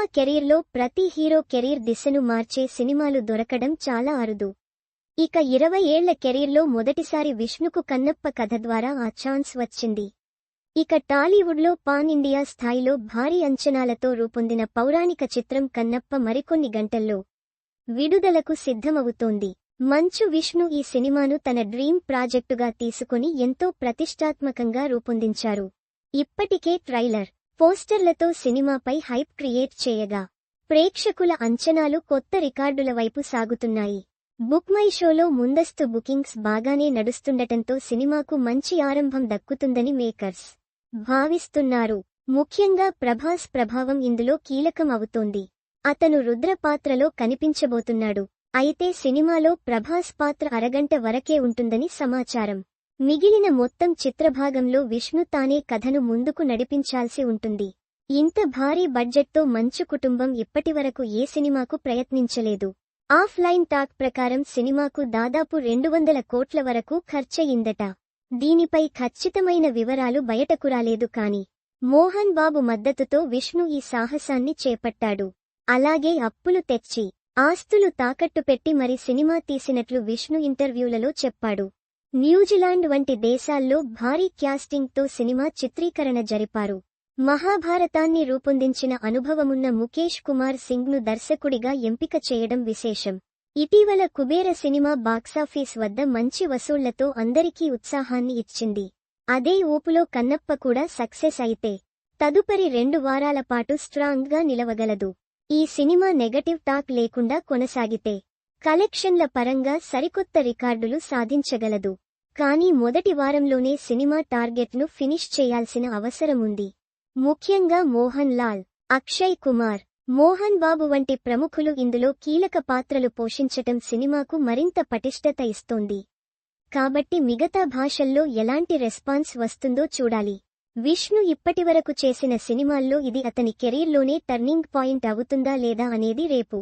Cinema కెరీర్లో ప్రతి hero career దిశను మార్చే సినిమాలు దొరకడం చాలా అరుదు. ఇక ఇరవై ఏళ్ళ కెరీర్లో మొదటిసారి విష్ణుకు కన్నప్ప కథ ద్వారా ఆ ఛాన్స్ వచ్చింది. ఇక టాలీవుడ్లో పాన్ ఇండియా స్థాయిలో భారీ అంచనాలతో రూపొందిన పౌరాణిక చిత్రం కన్నప్ప మరికొన్ని గంటల్లో విడుదలకు సిద్ధమవుతోంది. మంచు విష్ణు ఈ సినిమాను తన డ్రీమ్ ప్రాజెక్టుగా తీసుకుని ఎంతో ప్రతిష్టాత్మకంగా రూపొందించారు. ఇప్పటికే ట్రైలర్ పోస్టర్లతో సినిమాపై హైప్ క్రియేట్ చేయగా ప్రేక్షకుల అంచనాలు కొత్త రికార్డుల వైపు సాగుతున్నాయి. బుక్ మై షోలో ముందస్తు బుకింగ్స్ బాగానే నడుస్తుండటంతో సినిమాకు మంచి ఆరంభం దక్కుతుందని మేకర్స్ భావిస్తున్నారు. ముఖ్యంగా ప్రభాస్ ప్రభావం ఇందులో కీలకం అవుతోంది అతను రుద్ర పాత్రలో కనిపించబోతున్నాడు. అయితే సినిమాలో ప్రభాస్ పాత్ర అరగంట వరకే ఉంటుందని సమాచారం. మిగిలిన మొత్తం చిత్రభాగంలో విష్ణు తానే కథను ముందుకు నడిపించాల్సి ఉంటుంది. ఇంత భారీ బడ్జెట్తో మంచు కుటుంబం ఇప్పటివరకు ఏ సినిమాకు ప్రయత్నించలేదు. ఆఫ్లైన్ టాక్ ప్రకారం సినిమాకు దాదాపు రెండు వందల కోట్ల వరకు ఖర్చయిందట. దీనిపై ఖచ్చితమైన వివరాలు బయటకు రాలేదు కాని మోహన్ బాబు మద్దతుతో విష్ణు ఈ సాహసాన్ని చేపట్టాడు. అలాగే అప్పులు తెచ్చి ఆస్తులు తాకట్టు పెట్టి మరి సినిమా తీసినట్లు విష్ణు ఇంటర్వ్యూలలో చెప్పాడు. న్యూజిలాండ్ వంటి దేశాల్లో భారీ క్యాస్టింగ్తో సినిమా చిత్రీకరణ జరిపారు. మహాభారతాన్ని రూపొందించిన అనుభవమున్న ముఖేష్ కుమార్ సింగ్ను దర్శకుడిగా ఎంపిక చేయడం విశేషం. ఇటీవల కుబేర సినిమా బాక్సాఫీస్ వద్ద మంచి వసూళ్ళతో అందరికీ ఉత్సాహాన్ని ఇచ్చింది. అదే ఊపులో కన్నప్ప కూడా సక్సెస్ అయితే. తదుపరి రెండు వారాల పాటు స్ట్రాంగ్గా నిలవగలదు. ఈ సినిమా నెగటివ్ టాక్ లేకుండా కొనసాగితే. కలెక్షన్ల పరంగా సరికొత్త రికార్డులు సాధించగలదు. కానీ మొదటి వారంలోనే సినిమా టార్గెట్ను ఫినిష్ చేయాల్సిన అవసరముంది. ముఖ్యంగా మోహన్ లాల్ అక్షయ్ కుమార్ మోహన్ బాబు వంటి ప్రముఖులు ఇందులో కీలక పాత్రలు పోషించటం సినిమాకు మరింత పటిష్టత ఇస్తోంది. కాబట్టి మిగతా భాషల్లో ఎలాంటి రెస్పాన్స్ వస్తుందో చూడాలి. విష్ణు ఇప్పటివరకు చేసిన సినిమాల్లో ఇది అతని కెరీర్లోనే టర్నింగ్ పాయింట్ అవుతుందా లేదా అనేది రేపు.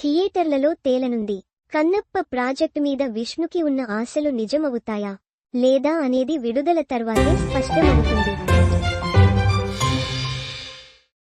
థియేటర్లలో తేలనుంది. కన్నప్ప ప్రాజెక్టు మీద విష్ణుకి ఉన్న ఆశలు నిజమవుతాయా? లేదా అనేది విడుదల తర్వాతే స్పష్టమవుతుంది.